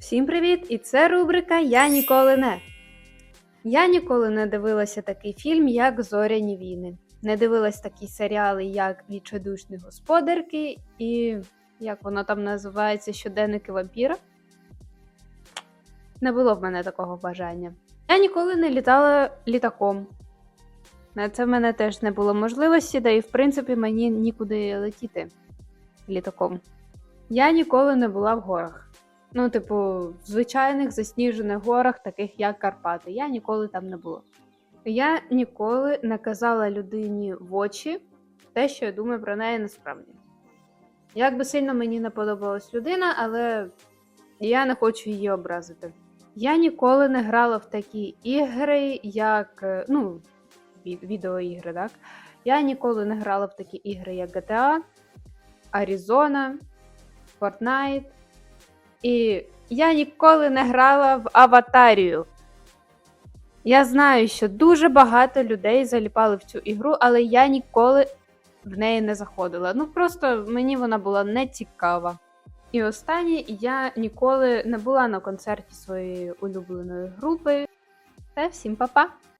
Всім привіт! І це рубрика Я ніколи не. Я ніколи не дивилася такий фільм, як Зоряні війни. Не дивилась такі серіали, як Відчайдушні господарки і як воно там називається Щоденники вампіра. Не було в мене такого бажання. Я ніколи не літала літаком. На це в мене теж не було можливості, да і в принципі мені нікуди летіти літаком. Я ніколи не була в горах. Ну, типу, в звичайних засніжених горах, таких як Карпати. Я ніколи там не була. Я ніколи не казала людині в очі те, що я думаю про неї насправді. Як би сильно мені не подобалась людина, але я не хочу її образити. Я ніколи не грала в такі ігри, як. е, Ну, відеоігри, так? Я ніколи не грала в такі ігри, як GTA, Arizona, Fortnite. І я ніколи не грала в аватарію. Я знаю, що дуже багато людей заліпали в цю ігру, але я ніколи в неї не заходила. Ну просто мені вона була не цікава. І останнє я ніколи не була на концерті своєї улюбленої групи. Та всім па-па!